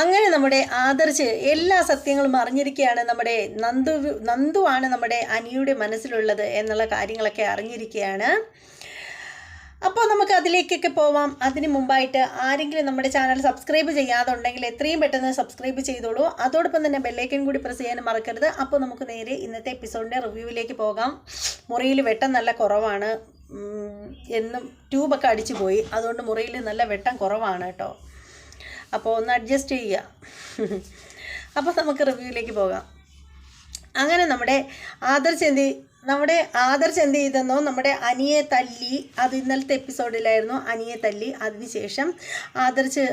അങ്ങനെ നമ്മുടെ ആദർശ് എല്ലാ സത്യങ്ങളും അറിഞ്ഞിരിക്കുകയാണ് നമ്മുടെ നന്ദു നന്ദുവാണ് നമ്മുടെ അനിയുടെ മനസ്സിലുള്ളത് എന്നുള്ള കാര്യങ്ങളൊക്കെ അറിഞ്ഞിരിക്കുകയാണ് അപ്പോൾ നമുക്ക് അതിലേക്കൊക്കെ പോവാം. അതിന് മുമ്പായിട്ട് ആരെങ്കിലും നമ്മുടെ ചാനൽ സബ്സ്ക്രൈബ് ചെയ്യാതുണ്ടെങ്കിൽ എത്രയും പെട്ടെന്ന് സബ്സ്ക്രൈബ് ചെയ്തോളൂ. അതോടൊപ്പം തന്നെ ബെല്ലൈക്കൻ കൂടി പ്രസ് ചെയ്യാനും മറക്കരുത്. അപ്പോൾ നമുക്ക് നേരെ ഇന്നത്തെ എപ്പിസോഡിന്റെ റിവ്യൂവിലേക്ക് പോകാം. മുറിയിൽ വെട്ടം നല്ല കുറവാണ്. എന്നും ട്യൂബൊക്കെ അടിച്ചു പോയി അതുകൊണ്ട് മുറിയിൽ നല്ല വെട്ടം കുറവാണ് കേട്ടോ. അപ്പോൾ ഒന്ന് അഡ്ജസ്റ്റ് ചെയ്യുക. അപ്പോൾ നമുക്ക് റിവ്യൂവിലേക്ക് പോകാം. അങ്ങനെ നമ്മുടെ ആദർശ് എന്ത് നമ്മുടെ ആദർശ് എന്ത് ചെയ്തെന്നോ നമ്മുടെ അനിയെ തല്ലി അത് ഇന്നലത്തെ എപ്പിസോഡിലായിരുന്നു അനിയെ തല്ലി. അതിനുശേഷം ആദർശ്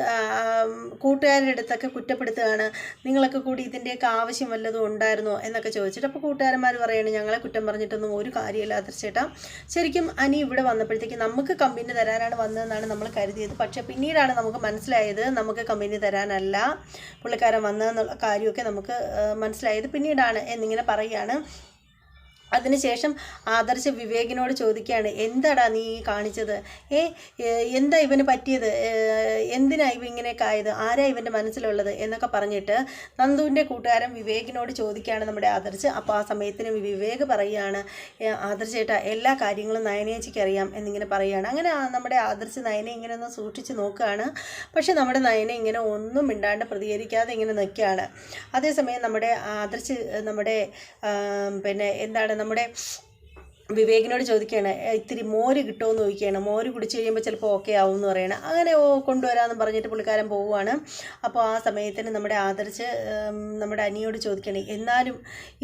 കൂട്ടുകാരുടെ അടുത്തൊക്കെ കുറ്റപ്പെടുത്തുകയാണ്. നിങ്ങളൊക്കെ കൂടി ഇതിന്റെയൊക്കെ ആവശ്യം വല്ലതും ഉണ്ടായിരുന്നോ എന്നൊക്കെ ചോദിച്ചിട്ട് അപ്പോൾ കൂട്ടുകാരന്മാർ പറയുകയാണ് ഞങ്ങളെ കുറ്റം പറഞ്ഞിട്ടൊന്നും ഒരു കാര്യമില്ല ആദർശേട്ടാ ശരിക്കും അനി ഇവിടെ വന്നപ്പോഴത്തേക്ക് നമുക്ക് കമ്പനി തരാനാണ് വന്നതെന്നാണ് നമ്മൾ കരുതിയത്. പക്ഷേ പിന്നീടാണ് നമുക്ക് മനസ്സിലായത് നമുക്ക് കമ്പനി തരാനല്ല പുള്ളിക്കാരൻ വന്നതെന്നുള്ള കാര്യമൊക്കെ നമുക്ക് മനസ്സിലായത് പിന്നീടാണ് എന്നിങ്ങനെ പറയുകയാണ്. അതിനുശേഷം ആദർശ് വിവേകിനോട് ചോദിക്കുകയാണ് എന്താടാ നീ കാണിച്ചത്? ഏ എന്താ ഇവന് പറ്റിയത്? എന്തിനാ ഇവ ഇങ്ങനെയൊക്കെ ആയത്? ആരാ ഇവന്റെ മനസ്സിലുള്ളത്? എന്നൊക്കെ പറഞ്ഞിട്ട് നന്ദുവിന്റെ കൂട്ടുകാരൻ വിവേകിനോട് ചോദിക്കുകയാണ് നമ്മുടെ ആദർശ്. അപ്പോൾ ആ സമയത്തിന് വിവേക് പറയുകയാണ് ആദർശ ചേട്ടാ എല്ലാ കാര്യങ്ങളും നയനേച്ചിക്ക് അറിയാം എന്നിങ്ങനെ പറയുകയാണ്. അങ്ങനെ നമ്മുടെ ആദർശ് നയനെ ഇങ്ങനെ ഒന്ന് സൂക്ഷിച്ച് നോക്കുകയാണ്. പക്ഷേ നമ്മുടെ നയനെ ഇങ്ങനെ ഒന്നും മിണ്ടാണ്ട് പ്രതികരിക്കാതെ ഇങ്ങനെ നിൽക്കുകയാണ്. അതേസമയം നമ്മുടെ ആദർശ് നമ്മുടെ പിന്നെ എന്താണ് നമ്മുടെ വിവേകിനോട് ചോദിക്കുകയാണ് ഇത്തിരി മോര് കിട്ടുമോ എന്ന് ചോദിക്കുകയാണ്. മോര് കുടിച്ച് കഴിയുമ്പോൾ ചിലപ്പോൾ ഓക്കെ ആവും എന്ന് പറയണം. അങ്ങനെ ഓ കൊണ്ടുവരാമെന്ന് പറഞ്ഞിട്ട് പുള്ളിക്കാരൻ പോവുകയാണ് അപ്പോൾ ആ സമയത്തിന് നമ്മുടെ ആദർശ് നമ്മുടെ അനിയോട് ചോദിക്കുകയാണ് എന്നാലും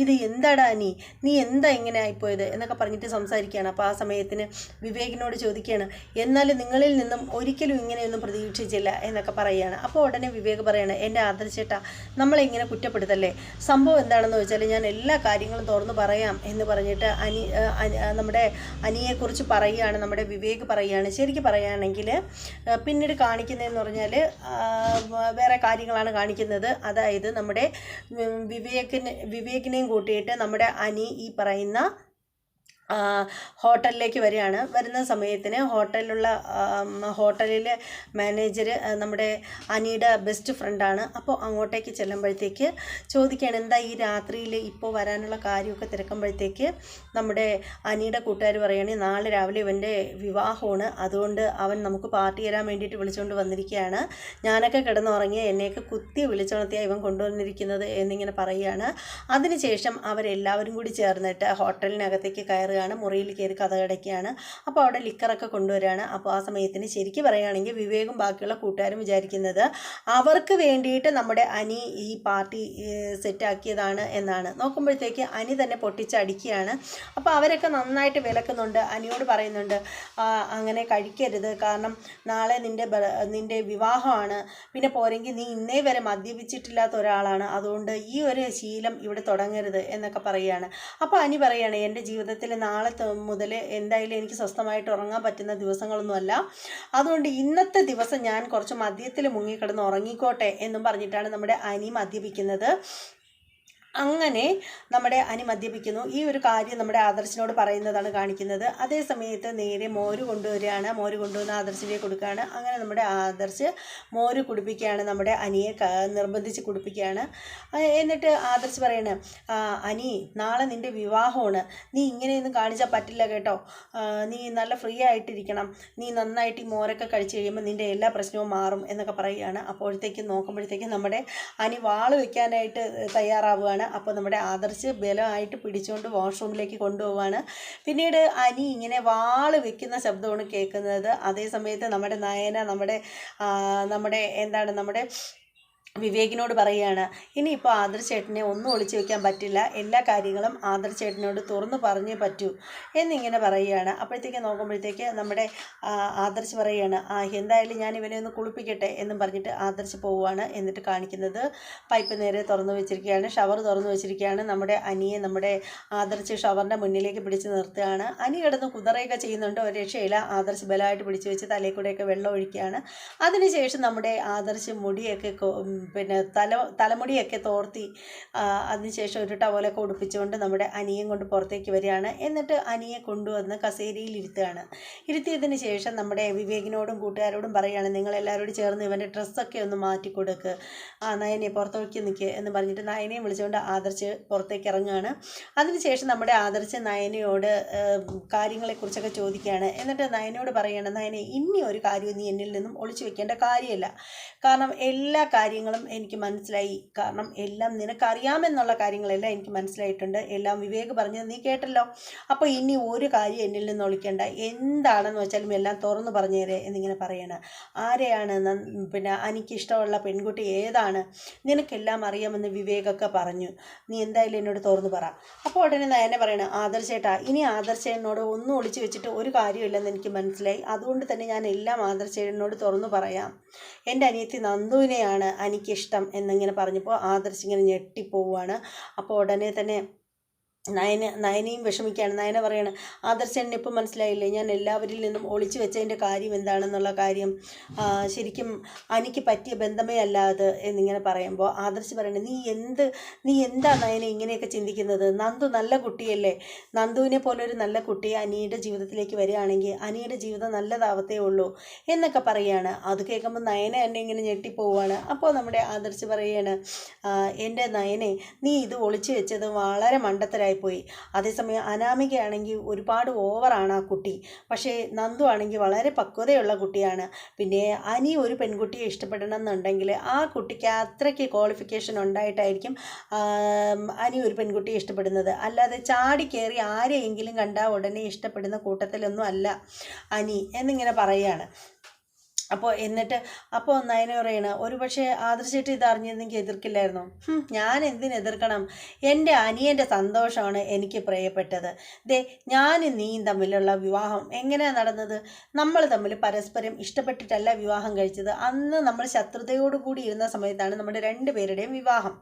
ഇത് എന്താടാ അനി? നീ എന്താ ഇങ്ങനെ ആയിപ്പോയത്? എന്നൊക്കെ പറഞ്ഞിട്ട് സംസാരിക്കുകയാണ്. അപ്പോൾ ആ സമയത്തിന് വിവേകിനോട് ചോദിക്കുകയാണ് എന്നാലും നിങ്ങളിൽ നിന്നും ഒരിക്കലും ഇങ്ങനെയൊന്നും പ്രതീക്ഷിച്ചില്ല എന്നൊക്കെ പറയുകയാണ്. അപ്പോൾ ഉടനെ വിവേക് പറയാണ് എന്റെ ആദർശേട്ടാ നമ്മളെ ഇങ്ങനെ കുറ്റപ്പെടുത്തല്ലേ? സംഭവം എന്താണെന്ന് വെച്ചാൽ ഞാൻ എല്ലാ കാര്യങ്ങളും തുറന്നു പറയാം എന്ന് പറഞ്ഞിട്ട് അനി നമ്മുടെ അനിയെക്കുറിച്ച് പറയുകയാണ് നമ്മുടെ വിവേക് പറയുകയാണ് ശരിക്കും പറയുകയാണെങ്കിൽ പിന്നീട് കാണിക്കുന്നതെന്ന് പറഞ്ഞാൽ വേറെ കാര്യങ്ങളാണ് കാണിക്കുന്നത്. അതായത് നമ്മുടെ വിവേകിനെ വിവേകിന് വിവേകിനെയും കൂട്ടിയിട്ട് നമ്മുടെ അനി ഈ പറയുന്ന ഹോട്ടലിലേക്ക് വരികയാണ്. വരുന്ന സമയത്തിന് ഹോട്ടലിലുള്ള ഹോട്ടലിലെ മാനേജർ നമ്മുടെ അനിയുടെ ബെസ്റ്റ് ഫ്രണ്ടാണ് അപ്പോൾ അങ്ങോട്ടേക്ക് ചെല്ലുമ്പോഴത്തേക്ക് ചോദിക്കുകയാണ് എന്താ ഈ രാത്രിയിൽ ഇപ്പോൾ വരാനുള്ള കാര്യമൊക്കെ തിരക്കുമ്പോഴത്തേക്ക് നമ്മുടെ അനിയുടെ കൂട്ടുകാർ പറയുകയാണെങ്കിൽ നാളെ രാവിലെ ഇവന്റെ വിവാഹമാണ്. അതുകൊണ്ട് അവൻ നമുക്ക് പാർട്ടി തരാൻ വേണ്ടിയിട്ട് വിളിച്ചുകൊണ്ട് വന്നിരിക്കുകയാണ്. ഞാനൊക്കെ കിടന്നുറങ്ങി എന്നെയൊക്കെ കുത്തി വിളിച്ചുണർത്തിയാണ് ഇവൻ കൊണ്ടുവന്നിരിക്കുന്നത് എന്നിങ്ങനെ പറയുകയാണ്. അതിനുശേഷം അവരെല്ലാവരും കൂടി ചേർന്നിട്ട് ഹോട്ടലിനകത്തേക്ക് കയറുകയാണ് മുറിയിൽ കയറി കഥ കിടക്കുകയാണ്. അപ്പോൾ അവിടെ ലിക്കറൊക്കെ കൊണ്ടുവരികയാണ്. അപ്പോൾ ആ സമയത്തിന് ശരിക്കും പറയുകയാണെങ്കിൽ വിവേകും ബാക്കിയുള്ള കൂട്ടുകാരും വിചാരിക്കുന്നത് അവർക്ക് വേണ്ടിയിട്ട് നമ്മുടെ അനി ഈ പാർട്ടി സെറ്റാക്കിയതാണ് എന്നാണ്. നോക്കുമ്പോഴത്തേക്ക് അനി തന്നെ പൊട്ടിച്ചടിക്കുകയാണ്. അപ്പോൾ അവരൊക്കെ നന്നായിട്ട് വിലക്കുന്നുണ്ട്. അനിയോട് പറയുന്നുണ്ട് അങ്ങനെ കഴിക്കരുത്. കാരണം നാളെ നിന്റെ നിന്റെ വിവാഹമാണ്. പിന്നെ പോരെങ്കിൽ നീ ഇന്നേ വരെ മദ്യപിച്ചിട്ടില്ലാത്ത ഒരാളാണ്. അതുകൊണ്ട് ഈ ഒരു ശീലം ഇവിടെ തുടങ്ങരുത് എന്നൊക്കെ പറയുകയാണ്. അപ്പോൾ അനി പറയുകയാണ് എന്റെ ജീവിതത്തിൽ നാളെ മുതൽ എന്തായാലും എനിക്ക് സ്വസ്ഥമായിട്ട് ഉറങ്ങാൻ പറ്റുന്ന ദിവസങ്ങളൊന്നുമല്ല. അതുകൊണ്ട് ഇന്നത്തെ ദിവസം ഞാൻ കുറച്ച് മദ്യത്തിൽ മുങ്ങിക്കിടന്ന് ഉറങ്ങിക്കോട്ടെ എന്നും പറഞ്ഞിട്ടാണ് നമ്മുടെ അനി മദ്യപിക്കുന്നത്. അങ്ങനെ നമ്മുടെ അനി മദ്യപിക്കുന്നു. ഈ ഒരു കാര്യം നമ്മുടെ ആദർശിനോട് പറയുന്നതാണ് കാണിക്കുന്നത്. അതേ സമയത്ത് നേരെ മോര് കൊണ്ടുവരികയാണ്. മോര് കൊണ്ടുവന്ന് ആദർശിനെ കൊടുക്കുകയാണ്. അങ്ങനെ നമ്മുടെ ആദർശ് മോര് കുടിപ്പിക്കുകയാണ്. നമ്മുടെ അനിയെ നിർബന്ധിച്ച് കുടിപ്പിക്കുകയാണ്. എന്നിട്ട് ആദർശ് പറയാണ് അനി നാളെ നിന്റെ വിവാഹമാണ്. നീ ഇങ്ങനെയൊന്നും കാണിച്ചാൽ പറ്റില്ല കേട്ടോ. നീ നല്ല ഫ്രീ ആയിട്ടിരിക്കണം. നീ നന്നായിട്ട് ഈ മോരൊക്കെ കഴിച്ച് കഴിയുമ്പോൾ നിന്റെ എല്ലാ പ്രശ്നവും മാറും എന്നൊക്കെ പറയുകയാണ്. അപ്പോഴത്തേക്കും നോക്കുമ്പോഴത്തേക്കും നമ്മുടെ അനി വാൾ വയ്ക്കാനായിട്ട് തയ്യാറാവുകയാണ്. അപ്പോൾ നമ്മുടെ ആദർശ് ബലമായിട്ട് പിടിച്ചുകൊണ്ട് വാഷ്റൂമിലേക്ക് കൊണ്ടുപോവാണ്. പിന്നീട് അനി ഇങ്ങനെ വാൾ വെക്കുന്ന ശബ്ദമാണ് കേൾക്കുന്നത്. അതേ സമയത്ത് നമ്മുടെ നയന നമ്മുടെ നമ്മുടെ എന്താണ് നമ്മുടെ വിവേകിനോട് പറയുകയാണ് ഇനിയിപ്പോൾ ആദർശേട്ടനെ ഒന്നും ഒളിച്ചു വെക്കാൻ പറ്റില്ല. എല്ലാ കാര്യങ്ങളും ആദർശേട്ടനോട് തുറന്നു പറഞ്ഞേ പറ്റൂ. എന്നിങ്ങനെ പറയുകയാണ്. അപ്പോഴത്തേക്ക് നോക്കുമ്പോഴത്തേക്ക് നമ്മുടെ ആദർശ് പറയുകയാണ് ആ എന്തായാലും ഞാൻ ഇവനെ ഒന്ന് കുളിപ്പിക്കട്ടെ എന്നും പറഞ്ഞിട്ട് ആദർശ് പോവുകയാണ്. എന്നിട്ട് കാണിക്കുന്നത് പൈപ്പ് നേരെ തുറന്നു വെച്ചിരിക്കുകയാണ്. ഷവർ തുറന്നു വെച്ചിരിക്കുകയാണ്. നമ്മുടെ അനിയെ നമ്മുടെ ആദർശ് ഷവറിന്റെ മുന്നിലേക്ക് പിടിച്ച് നിർത്തുകയാണ്. അനി കിടന്ന് കുതറയൊക്കെ ചെയ്യുന്നുണ്ട്. ഒരു രക്ഷയില്ല. ആദർശ് ബലമായിട്ട് പിടിച്ചു വെച്ച് തലയിൽ കൂടെയൊക്കെ വെള്ളം ഒഴിക്കുകയാണ്. അതിനുശേഷം നമ്മുടെ ആദർശ് മുടിയൊക്കെ പിന്നെ തല തലമുടിയൊക്കെ തോർത്തി അതിനുശേഷം ഒരു ടവലൊക്കെ ഉടുപ്പിച്ചുകൊണ്ട് നമ്മുടെ അനിയൻ കൊണ്ട് പുറത്തേക്ക് വരികയാണ്. എന്നിട്ട് അനിയെ കൊണ്ടുവന്ന് കസേരയിൽ ഇരുത്തുകയാണ് ഇരുത്തിയതിന് ശേഷം നമ്മുടെ വിവേകിനോടും കൂട്ടുകാരോടും പറയുകയാണ് നിങ്ങളെല്ലാവരോടും ചേർന്ന് ഇവന്റെ ഡ്രസ്സൊക്കെ ഒന്ന് മാറ്റി കൊടുക്ക്. ആ നയനെ പുറത്തേക്ക് നിൽക്കുക എന്ന് പറഞ്ഞിട്ട് നയനെയും വിളിച്ചുകൊണ്ട് ആദർശ് പുറത്തേക്ക് ഇറങ്ങുകയാണ്. അതിനുശേഷം നമ്മുടെ ആദർശ് നയനയോട് കാര്യങ്ങളെക്കുറിച്ചൊക്കെ ചോദിക്കുകയാണ്. എന്നിട്ട് നയനോട് പറയുകയാണ് നയനെ ഇനി ഒരു കാര്യവും നീ എന്നിൽ നിന്നും ഒളിച്ചു വെക്കേണ്ട കാര്യമല്ല. കാരണം എല്ലാ കാര്യങ്ങളും എനിക്ക് മനസ്സിലായി. കാരണം എല്ലാം നിനക്കറിയാമെന്നുള്ള കാര്യങ്ങളെല്ലാം എനിക്ക് മനസ്സിലായിട്ടുണ്ട്. എല്ലാം വിവേക് പറഞ്ഞത് നീ കേട്ടല്ലോ. അപ്പോൾ ഇനി ഒരു കാര്യം എന്നിൽ നിന്ന് ഒളിക്കേണ്ട. എന്താണെന്ന് വെച്ചാലും എല്ലാം തുറന്നു പറഞ്ഞേരെ എന്നിങ്ങനെ പറയണം. ആരെയാണ് പിന്നെ എനിക്കിഷ്ടമുള്ള പെൺകുട്ടി ഏതാണ്? നിനക്കെല്ലാം അറിയാമെന്ന് വിവേകൊക്കെ പറഞ്ഞു. നീ എന്തായാലും എന്നോട് തുറന്നു പറ. അപ്പോൾ ഉടനെ നയനെ പറയണം ആദർശേട്ടാ ഇനി ആദർശേനോട് ഒന്നും ഒളിച്ചു വെച്ചിട്ട് ഒരു കാര്യമില്ലെന്ന് എനിക്ക് മനസ്സിലായി. അതുകൊണ്ട് തന്നെ ഞാൻ എല്ലാം ആദർശേനോട് തുറന്നു പറയാം. എന്റെ അനിയത്തി നന്ദുവിനെയാണ് എനിക്കിഷ്ടം എന്നിങ്ങനെ പറഞ്ഞപ്പോൾ ആദർശ് ഇങ്ങനെ ഞെട്ടിപ്പോവുകയാണ് അപ്പോൾ ഉടനെ തന്നെ നയന നയനയും വിഷമിക്കുകയാണ് നയന പറയാണ് ആദർശൻ ഇപ്പം മനസ്സിലായില്ലേ? ഞാൻ എല്ലാവരിൽ നിന്നും ഒളിച്ചു വെച്ചതിന്റെ കാര്യം എന്താണെന്നുള്ള കാര്യം ശരിക്കും എനിക്ക് പറ്റിയ ബന്ധമേ അല്ലാതെ എന്നിങ്ങനെ പറയുമ്പോൾ ആദർശ് പറയണത് നീ എന്ത് നീ എന്താ നയന ഇങ്ങനെയൊക്കെ ചിന്തിക്കുന്നത്? നന്ദു നല്ല കുട്ടിയല്ലേ? നന്ദുവിനെ പോലെ ഒരു നല്ല കുട്ടി അനിയുടെ ജീവിതത്തിലേക്ക് വരികയാണെങ്കിൽ അനിയുടെ ജീവിതം നല്ലതാവത്തേ ഉള്ളൂ എന്നൊക്കെ പറയുകയാണ് അത് കേൾക്കുമ്പോൾ നയന എന്നെ ഇങ്ങനെ ഞെട്ടിപ്പോവാണ് അപ്പോൾ നമ്മുടെ ആദർശ് പറയുകയാണ് എന്റെ നയനെ നീ ഇത് ഒളിച്ചു വെച്ചത് വളരെ മണ്ടത്തരായിപ്പോയി അതേസമയം അനാമികയാണെങ്കിൽ ഒരുപാട് ഓവറാണ് ആ കുട്ടി. പക്ഷേ നന്ദു ആണെങ്കിൽ വളരെ പക്വതയുള്ള കുട്ടിയാണ്. പിന്നെ അനി ഒരു പെൺകുട്ടിയെ ഇഷ്ടപ്പെടണം എന്നുണ്ടെങ്കിൽ ആ കുട്ടിക്ക് അത്രയ്ക്ക് ക്വാളിഫിക്കേഷൻ ഉണ്ടായിട്ടായിരിക്കും അനി ഒരു പെൺകുട്ടിയെ ഇഷ്ടപ്പെടുന്നത്. അല്ലാതെ ചാടി കയറി ആരെയെങ്കിലും കണ്ടാൽ ഉടനെ ഇഷ്ടപ്പെടുന്ന കൂട്ടത്തിലൊന്നും അല്ല അനി എന്നിങ്ങനെ പറയുകയാണ്. അപ്പോൾ എന്നിട്ട് അപ്പോൾ നയന പറയണ ഒരു പക്ഷേ ആദർശിട്ട് ഇത് എതിർക്കില്ലായിരുന്നു? ഞാൻ എന്തിന് എതിർക്കണം? എന്റെ അനിയന്റെ സന്തോഷമാണ് എനിക്ക് പ്രിയപ്പെട്ടത്. ദേ ഞാനും നീയും തമ്മിലുള്ള വിവാഹം എങ്ങനെയാണ് നടന്നത്? നമ്മൾ തമ്മിൽ പരസ്പരം ഇഷ്ടപ്പെട്ടിട്ടല്ല വിവാഹം കഴിച്ചത്. അന്ന് നമ്മൾ ശത്രുതയോട് കൂടി ഇരുന്ന സമയത്താണ് നമ്മുടെ രണ്ട് പേരുടെയും വിവാഹം.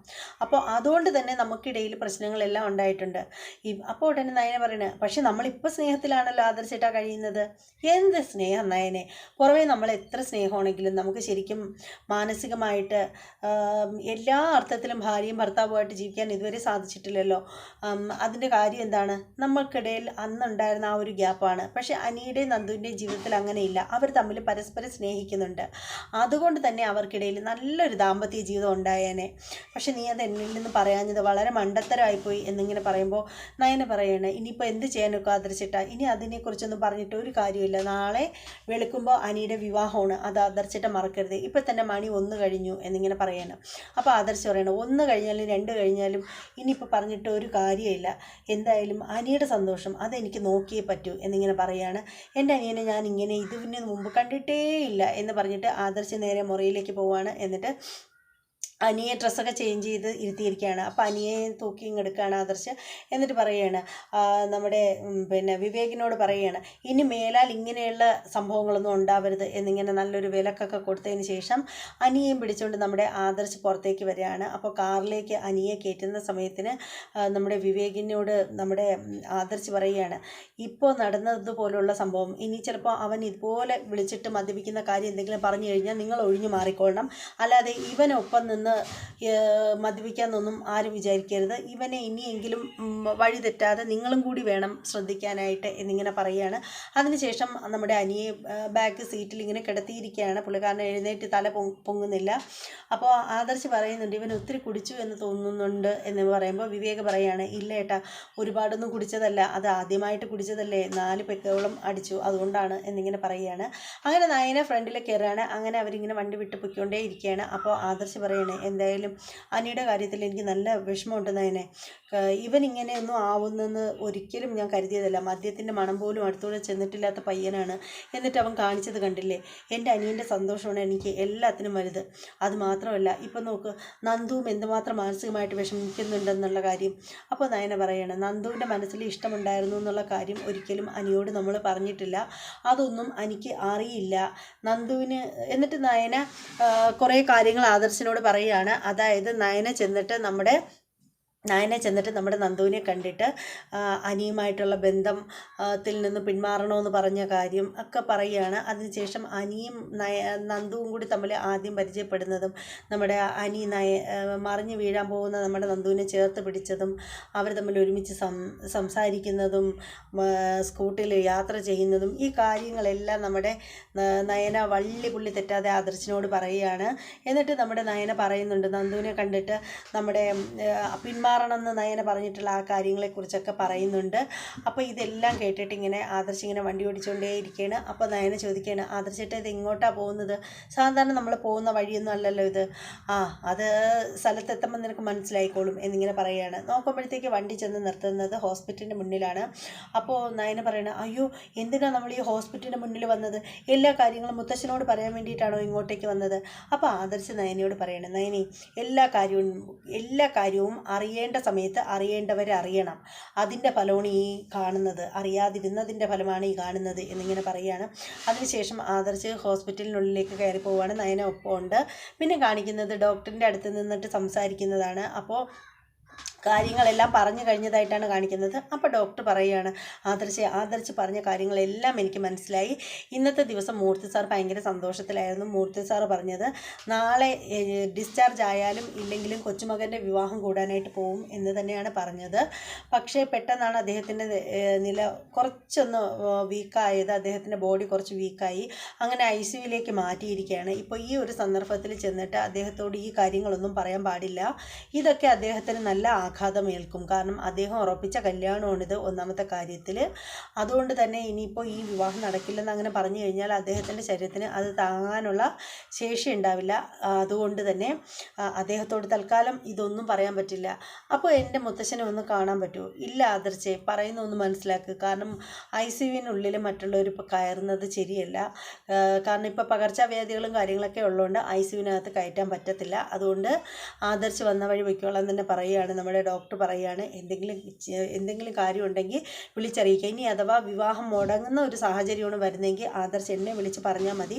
അപ്പോൾ അതുകൊണ്ട് തന്നെ നമുക്കിടയിൽ പ്രശ്നങ്ങളെല്ലാം ഉണ്ടായിട്ടുണ്ട്. അപ്പോൾ ഉടനെ നയന പറയണ പക്ഷെ നമ്മളിപ്പോൾ സ്നേഹത്തിലാണല്ലോ ആദർശേട്ടാ കഴിയുന്നത്? എന്ത് സ്നേഹം നയനെ പുറമേ നമ്മൾ എത്ര സ്നേഹമാണെങ്കിലും നമുക്ക് ശരിക്കും മാനസികമായിട്ട് എല്ലാ അർത്ഥത്തിലും ഭാര്യയും ഭർത്താവുമായിട്ട് ജീവിക്കാൻ ഇതുവരെ സാധിച്ചിട്ടില്ലല്ലോ. അതിന്റെ കാര്യം എന്താണ്? നമ്മൾക്കിടയിൽ അന്നുണ്ടായിരുന്ന ആ ഒരു ഗ്യാപ്പാണ്. പക്ഷേ അനിയുടെയും നന്ദുവിന്റെയും ജീവിതത്തിൽ അങ്ങനെയില്ല. അവർ തമ്മിൽ പരസ്പരം സ്നേഹിക്കുന്നുണ്ട്. അതുകൊണ്ട് തന്നെ അവർക്കിടയിൽ നല്ലൊരു ദാമ്പത്യ ജീവിതം ഉണ്ടായേനെ. പക്ഷേ നീ അത് എന്നിൽ നിന്ന് പറയാഞ്ഞത് വളരെ മണ്ടത്തരമായിപ്പോയി എന്നിങ്ങനെ പറയുമ്പോൾ നയന പറയണേ ഇനിയിപ്പോൾ എന്ത് ചെയ്യാനൊക്കെ ആദർശിട്ടാ ഇനി അതിനെക്കുറിച്ചൊന്നും പറഞ്ഞിട്ട് ഒരു കാര്യമില്ല നാളെ വെളുക്കുമ്പോൾ അനിയുടെ വിവാഹമാണ് അത് അതർച്ചിട്ട് മറക്കരുത്. ഇപ്പം തന്നെ മണി ഒന്ന് കഴിഞ്ഞു എന്നിങ്ങനെ പറയണം. അപ്പോൾ ആദർശ് പറയണം ഒന്ന് കഴിഞ്ഞാലും രണ്ട് കഴിഞ്ഞാലും ഇനിയിപ്പോൾ പറഞ്ഞിട്ട് ഒരു കാര്യമില്ല. എന്തായാലും അനിയുടെ സന്തോഷം അതെനിക്ക് നോക്കിയേ പറ്റൂ എന്നിങ്ങനെ പറയാണ്. എന്റെ അനിയനെ ഞാൻ ഇങ്ങനെ ഇതിന് മുമ്പ് കണ്ടിട്ടേ ഇല്ല എന്ന് പറഞ്ഞിട്ട് ആദർശ് നേരെ മുറിയിലേക്ക് പോവാണ്. എന്നിട്ട് അനിയെ ഡ്രസ്സൊക്കെ ചേഞ്ച് ചെയ്ത് ഇരുത്തിയിരിക്കുകയാണ്. അപ്പോൾ അനിയെ തൂക്കി ഇങ്ങെടുക്കുകയാണ് ആദർശ് എന്നിട്ട് പറയുകയാണ്. നമ്മുടെ പിന്നെ വിവേകിനോട് പറയുകയാണ്. ഇനി മേലാൽ ഇങ്ങനെയുള്ള സംഭവങ്ങളൊന്നും ഉണ്ടാവരുത് എന്നിങ്ങനെ നല്ലൊരു വിലക്കൊക്കെ കൊടുത്തതിന് ശേഷം അനിയെയും പിടിച്ചുകൊണ്ട് നമ്മുടെ ആദർശ് പുറത്തേക്ക് വരികയാണ്. അപ്പോൾ കാറിലേക്ക് അനിയെ കയറ്റുന്ന സമയത്തിന് നമ്മുടെ വിവേകിനോട് നമ്മുടെ ആദർശ് പറയുകയാണ്. ഇപ്പോൾ നടന്നതുപോലുള്ള സംഭവം ഇനി ചിലപ്പോൾ അവൻ ഇതുപോലെ വിളിച്ചിട്ട് മദ്യപിക്കുന്ന കാര്യം എന്തെങ്കിലും പറഞ്ഞു കഴിഞ്ഞാൽ നിങ്ങൾ ഒഴിഞ്ഞു മാറിക്കൊള്ളണം. അല്ലാതെ ഇവനൊപ്പം നിന്ന് ഏഹ്, മദ്യപിക്കാന്നൊന്നും ആരും വിചാരിക്കരുത്. ഇവനെ ഇനിയെങ്കിലും വഴി തെറ്റാതെ നിങ്ങളും കൂടി വേണം ശ്രദ്ധിക്കാനായിട്ട് എന്നിങ്ങനെ പറയുകയാണ്. അതിനുശേഷം നമ്മുടെ അനിയെ ബാക്ക് സീറ്റിൽ ഇങ്ങനെ കിടത്തിയിരിക്കുകയാണ്. പുള്ളിക്കാരൻ എഴുന്നേറ്റ് തല പൊങ്ങുന്നില്ല. അപ്പോൾ ആദർശ് പറയുന്നുണ്ട് ഇവൻ ഒത്തിരി കുടിച്ചു എന്ന് തോന്നുന്നുണ്ട് എന്ന് പറയുമ്പോൾ വിവേക് പറയാണ് ഇല്ല ഏട്ടാ ഒരുപാടൊന്നും കുടിച്ചതല്ല. അത് ആദ്യമായിട്ട് കുടിച്ചതല്ലേ. നാല് പെക്കോളം അടിച്ചു. അതുകൊണ്ടാണ് എന്നിങ്ങനെ പറയുകയാണ്. അങ്ങനെ നയന ഫ്രണ്ടിൽ കയറുകയാണ്. അങ്ങനെ അവരിങ്ങനെ വണ്ടി വിട്ട് പൊയ്ക്കൊണ്ടേ ഇരിക്കുകയാണ് അപ്പോൾ ആദർശ് പറയണേ എന്തായാലും അനിയുടെ കാര്യത്തിൽ എനിക്ക് നല്ല വിഷമമുണ്ട് നയനെ ക- ഇവൻ ഇങ്ങനെയൊന്നും ആവുന്നെന്ന് ഒരിക്കലും ഞാൻ കരുതിയതല്ല. മദ്യത്തിന്റെ മണം പോലും അടുത്തൂടെ ചെന്നിട്ടില്ലാത്ത പയ്യനാണ് എന്നിട്ട് അവൻ കാണിച്ചത് കണ്ടില്ലേ? എന്റെ അനിയന്റെ സന്തോഷമാണ് എനിക്ക് എല്ലാത്തിനും വലുത്. അത് മാത്രമല്ല ഇപ്പം നോക്ക് നന്ദുവും എന്തുമാത്രം മാനസികമായിട്ട് വിഷമിക്കുന്നുണ്ടെന്നുള്ള കാര്യം. അപ്പോൾ നയന പറയണം നന്ദുവിന്റെ മനസ്സിൽ ഇഷ്ടമുണ്ടായിരുന്നു എന്നുള്ള കാര്യം ഒരിക്കലും അനിയോട് നമ്മൾ പറഞ്ഞിട്ടില്ല. അതൊന്നും എനിക്ക് അറിയില്ല. നന്ദുവിന് എന്നിട്ട് നയന കുറേ കാര്യങ്ങൾ ആദർശനോട് ആദർശിനോട് പറയുകയാണ്. അതായത് നയന ചെന്നിട്ട് നമ്മുടെ നായനെ ചെന്നിട്ട് നമ്മുടെ നന്ദുവിനെ കണ്ടിട്ട് അനിയുമായിട്ടുള്ള ബന്ധം ത്തിൽ നിന്ന് പിന്മാറണമെന്ന് പറഞ്ഞ കാര്യം ഒക്കെ പറയുകയാണ്. അതിനുശേഷം അനിയും നയ നന്ദുവും കൂടി തമ്മിൽ ആദ്യം പരിചയപ്പെടുന്നതും നമ്മുടെ അനി നയ മറിഞ്ഞു വീഴാൻ പോകുന്ന നമ്മുടെ നന്ദുവിനെ ചേർത്ത് പിടിച്ചതും അവർ തമ്മിൽ ഒരുമിച്ച് സം സംസാരിക്കുന്നതും സ്കൂട്ടിയിൽ യാത്ര ചെയ്യുന്നതും ഈ കാര്യങ്ങളെല്ലാം നമ്മുടെ നയന വള്ളി പുള്ളി തെറ്റാതെ ആദർശിനോട് പറയുകയാണ്. എന്നിട്ട് നമ്മുടെ നയന പറയുന്നുണ്ട് നന്ദുവിനെ കണ്ടിട്ട് നമ്മുടെ ഉം, ആ, പിന്മാറണമെന്ന് നയന പറഞ്ഞിട്ടുള്ള ആ കാര്യങ്ങളെക്കുറിച്ചൊക്കെ പറയുന്നുണ്ട്. അപ്പോൾ ഇതെല്ലാം കേട്ടിട്ട് ഇങ്ങനെ ആദർശ് ഇങ്ങനെ വണ്ടി ഓടിച്ചുകൊണ്ടേ ഇരിക്കുകയാണ് അപ്പോൾ നയന ചോദിക്കുകയാണ് ആദർശിട്ട് ഇത് എങ്ങോട്ടാണ് പോകുന്നത്? സാധാരണ നമ്മൾ പോകുന്ന വഴിയൊന്നും അല്ലല്ലോ ഇത്. ആ അത് സ്ഥലത്തെത്തുമ്പോൾ നിനക്ക് മനസ്സിലായിക്കോളും എന്നിങ്ങനെ പറയുകയാണ്. നോക്കുമ്പോഴത്തേക്ക് വണ്ടി ചെന്ന് നിർത്തുന്നത് ഹോസ്പിറ്റലിന്റെ മുന്നിലാണ്. അപ്പോൾ നയന പറയണ അയ്യോ എന്തിനാണ് നമ്മൾ ഈ ഹോസ്പിറ്റലിന്റെ മുന്നിൽ വന്നത്? എല്ലാ കാര്യങ്ങളും മുത്തശ്ശനോട് പറയാൻ വേണ്ടിയിട്ടാണോ ഇങ്ങോട്ടേക്ക് വന്നത്? അപ്പോൾ ആദർശ് നയനയോട് പറയണം നയനി എല്ലാ കാര്യവും എല്ലാ കാര്യവും അറിയേണ്ട സമയത്ത് അറിയേണ്ടവരെ അറിയണം. അതിന്റെ ഫലമാണ് ഈ കാണുന്നത്. അറിയാതിരുന്നതിന്റെ ഫലമാണ് ഈ കാണുന്നത് എന്നിങ്ങനെ പറയുകയാണ്. അതിനുശേഷം ആദർശ് ഹോസ്പിറ്റലിനുള്ളിലേക്ക് കയറി പോവുകയാണ്. നയന ഒപ്പമുണ്ട്. പിന്നെ കാണിക്കുന്നത് ഡോക്ടറിന്റെ അടുത്ത് നിന്നിട്ട് സംസാരിക്കുന്നതാണ്. അപ്പോൾ കാര്യങ്ങളെല്ലാം പറഞ്ഞു കഴിഞ്ഞതായിട്ടാണ് കാണിക്കുന്നത്. അപ്പോൾ ഡോക്ടർ പറയുകയാണ് ആദർശ് ആദർശ് പറഞ്ഞ കാര്യങ്ങളെല്ലാം എനിക്ക് മനസ്സിലായി. ഇന്നത്തെ ദിവസം മൂർത്തി സാർ ഭയങ്കര സന്തോഷത്തിലായിരുന്നു. മൂർത്തി സാർ പറഞ്ഞത് നാളെ ഡിസ്ചാർജ് ആയാലും ഇല്ലെങ്കിലും കൊച്ചുമകന്റെ വിവാഹം കൂടാനായിട്ട് പോവും എന്ന് തന്നെയാണ് പറഞ്ഞത്. പക്ഷേ പെട്ടെന്നാണ് അദ്ദേഹത്തിന്റെ നില കുറച്ചൊന്ന് വീക്കായത്. അദ്ദേഹത്തിന്റെ ബോഡി കുറച്ച് വീക്കായി. അങ്ങനെ ഐ സിയുയിലേക്ക് മാറ്റിയിരിക്കുകയാണ്. ഇപ്പോൾ ഈ ഒരു സന്ദർഭത്തിൽ ചെന്നിട്ട് അദ്ദേഹത്തോട് ഈ കാര്യങ്ങളൊന്നും പറയാൻ പാടില്ല. ഇതൊക്കെ അദ്ദേഹത്തിന് നല്ല ആഘാതമേൽക്കും. കാരണം അദ്ദേഹം ഉറപ്പിച്ച കല്യാണമാണിത് ഒന്നാമത്തെ കാര്യത്തിൽ. അതുകൊണ്ട് തന്നെ ഇനിയിപ്പോൾ ഈ വിവാഹം നടക്കില്ലെന്ന് അങ്ങനെ പറഞ്ഞു കഴിഞ്ഞാൽ അദ്ദേഹത്തിന്റെ ശരീരത്തിന് അത് താങ്ങാനുള്ള ശേഷി ഉണ്ടാവില്ല. അതുകൊണ്ട് തന്നെ അദ്ദേഹത്തോട് തൽക്കാലം ഇതൊന്നും പറയാൻ പറ്റില്ല. അപ്പോൾ എന്റെ മുത്തശ്ശനെ ഒന്ന് കാണാൻ പറ്റുമോ ഇല്ല ആദർച്ചേ പറയുന്ന ഒന്ന് മനസ്സിലാക്കുക കാരണം ഐ സി യുവിനുള്ളിൽ മറ്റുള്ളവർ ഇപ്പോൾ കയറുന്നത് ശരിയല്ല. കാരണം ഇപ്പോൾ പകർച്ചവ്യാധികളും കാര്യങ്ങളൊക്കെ ഉള്ളതുകൊണ്ട് ഐ സി യുവിനകത്ത് കയറ്റാൻ പറ്റത്തില്ല. അതുകൊണ്ട് ആദർശ് വന്ന വഴി വയ്ക്കോളാം തന്നെ പറയുകയാണ് നമ്മുടെ ഡോക്ടർ പറയുകയാണ് എന്തെങ്കിലും എന്തെങ്കിലും കാര്യമുണ്ടെങ്കിൽ വിളിച്ചറിയിക്കുക. ഇനി അഥവാ വിവാഹം മുടങ്ങുന്ന ഒരു സാഹചര്യമാണ് വരുന്നതെങ്കിൽ ആദർശ് എന്നെ വിളിച്ച് പറഞ്ഞാൽ മതി.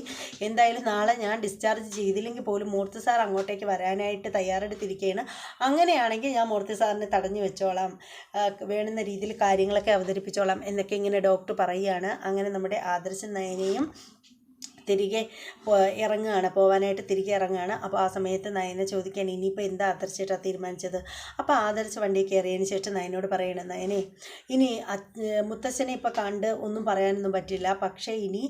എന്തായാലും നാളെ ഞാൻ ഡിസ്ചാർജ് ചെയ്തില്ലെങ്കിൽ പോലും മൂർത്തി സാർ അങ്ങോട്ടേക്ക് വരാനായിട്ട് തയ്യാറെടുത്തിരിക്കുകയാണ്. അങ്ങനെയാണെങ്കിൽ ഞാൻ മൂർത്തി സാറിനെ തടഞ്ഞു വെച്ചോളാം. വേണുന്ന രീതിയിൽ കാര്യങ്ങളൊക്കെ അവതരിപ്പിച്ചോളാം എന്നൊക്കെ ഇങ്ങനെ ഡോക്ടർ പറയുകയാണ് അങ്ങനെ നമ്മുടെ ആദർശ നയനയും തിരികെ ഇറങ്ങുകയാണ് പോകാനായിട്ട് തിരികെ ഇറങ്ങുകയാണ്. അപ്പോൾ ആ സമയത്ത് നയന ചോദിക്കാൻ ഇനിയിപ്പോൾ എന്താ ആദർശിട്ടാണ് തീരുമാനിച്ചത്? അപ്പോൾ ആദർശ് വണ്ടി കയറിയതിന് ശേഷം നയനോട് പറയണം നയനെ ഇനി മുത്തശ്ശനെ ഇപ്പോൾ കണ്ട് ഒന്നും പറയാനൊന്നും പറ്റില്ല. പക്ഷേ ഇനി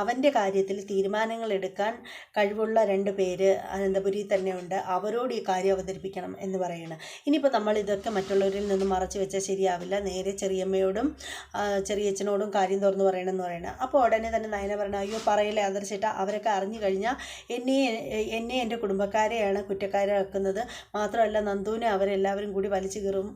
അവന്റെ കാര്യത്തിൽ തീരുമാനങ്ങൾ എടുക്കാൻ കഴിവുള്ള രണ്ട് പേര് അനന്തപുരി തന്നെ ഉണ്ട്. അവരോട് ഈ കാര്യം അവതരിപ്പിക്കണം എന്ന് പറയണം. ഇനിയിപ്പോൾ നമ്മൾ ഇതൊക്കെ മറ്റുള്ളവരിൽ നിന്ന് മറച്ചു വെച്ചാൽ ശരിയാവില്ല. നേരെ ചെറിയമ്മയോടും ചെറിയച്ഛനോടും കാര്യം തുറന്നു പറയണമെന്ന് പറയണം. അപ്പോൾ ഉടനെ തന്നെ നയന പറയണം അയ്യോ പറയില്ലേ ആദർശിട്ട അവരൊക്കെ അറിഞ്ഞു കഴിഞ്ഞാൽ എന്നെ എന്നെ എന്റെ കുടുംബക്കാരെയാണ് കുറ്റക്കാരാക്കുന്നത് മാത്രമല്ല നന്ദുവിനെ അവരെല്ലാവരും കൂടി വലിച്ചു കീറും.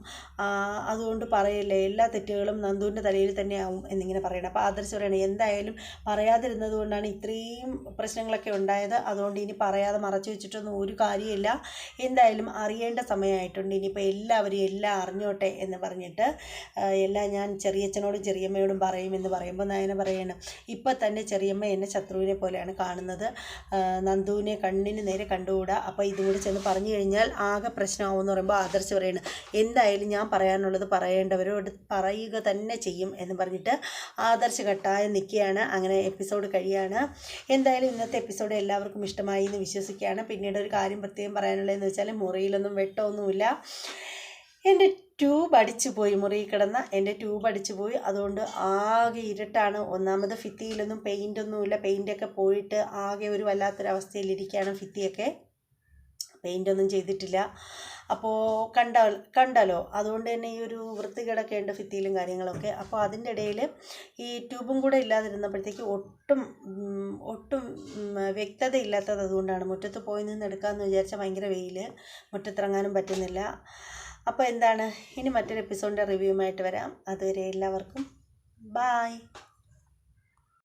അതുകൊണ്ട് പറയല്ലേ എല്ലാ തെറ്റുകളും നന്ദുവിന്റെ തലയിൽ തന്നെയാവും എന്നിങ്ങനെ പറയണം. അപ്പോൾ ആദർശ് പറയണം എന്തായാലും പറയാതിരുന്നത് കൊണ്ടാണ് ഇത്രയും പ്രശ്നങ്ങളൊക്കെ ഉണ്ടായത്. അതുകൊണ്ട് ഇനി പറയാതെ മറച്ചു വെച്ചിട്ടൊന്നും ഒരു കാര്യമില്ല. എന്തായാലും അറിയേണ്ട സമയമായിട്ടുണ്ട്. ഇനിയിപ്പോൾ എല്ലാവരും എല്ലാം അറിഞ്ഞോട്ടെ എന്ന് പറഞ്ഞിട്ട് എല്ലാം ഞാൻ ചെറിയച്ഛനോടും ചെറിയമ്മയോടും പറയുമെന്ന് പറയുമ്പോൾ നായന പറയണം ഇപ്പം തന്നെ ചെറിയമ്മ എന്നെ ശത്രുവിനെ പോലെയാണ് കാണുന്നത്. നന്ദുവിനെ കണ്ണിന് നേരെ കണ്ടുകൂടാ? അപ്പോൾ ഇതും കൂടി ചെന്ന് പറഞ്ഞു കഴിഞ്ഞാൽ ആകെ പ്രശ്നമാവുമെന്ന് പറയുമ്പോൾ ആദർശ് പറയണം എന്തായാലും ഞാൻ പറയാനുള്ളത് പറയേണ്ടവരോട് പറയുക തന്നെ ചെയ്യും എന്ന് പറഞ്ഞിട്ട് ആദർശ് കട്ടായം നിൽക്കുകയാണ് അങ്ങനെ എപ്പിസോഡ് കഴിയാണ്. എന്തായാലും ഇന്നത്തെ എപ്പിസോഡ് എല്ലാവർക്കും ഇഷ്ടമായി എന്ന് വിശ്വസിക്കുകയാണ്. പിന്നീട് ഒരു കാര്യം പ്രത്യേകം പറയാനുള്ളതെന്ന് വെച്ചാൽ മുറിയിലൊന്നും വെട്ടമൊന്നുമില്ല. എന്റെ ട്യൂബ് അടിച്ചു പോയി മുറിയിൽ കിടന്ന എന്റെ ട്യൂബ് അടിച്ചു പോയി. അതുകൊണ്ട് ആകെ ഇരുട്ടാണ്. ഒന്നാമത് ഫിത്തിയിലൊന്നും പെയിന്റൊന്നുമില്ല പെയിന്റൊക്കെ പോയിട്ട് ആകെ ഒരു വല്ലാത്തൊരവസ്ഥയിലിരിക്കുകയാണ് ഫിത്തിയൊക്കെ പെയിന്റൊന്നും ചെയ്തിട്ടില്ല. അപ്പോൾ കണ്ട കണ്ടല്ലോ അതുകൊണ്ട് തന്നെ ഈ ഒരു വൃത്തികേടൊക്കെ ഉണ്ട് ഫിത്തിയിലും കാര്യങ്ങളൊക്കെ. അപ്പോൾ അതിന്റെ ഇടയിൽ ഈ ട്യൂബും കൂടെ ഇല്ലാതിരുന്നപ്പോഴത്തേക്ക് ഒട്ടും ഒട്ടും വ്യക്തത ഇല്ലാത്തത് അതുകൊണ്ടാണ്. മുറ്റത്ത് പോയി നിന്ന് എടുക്കാമെന്ന് വിചാരിച്ചാൽ ഭയങ്കര വെയിൽ മുറ്റത്തിറങ്ങാനും പറ്റുന്നില്ല. അപ്പോൾ എന്താണ്? ഇനി മറ്റൊരു എപ്പിസോഡിന്റെ റിവ്യൂമായിട്ട് വരാം. അതുവരെ എല്ലാവർക്കും ബായ്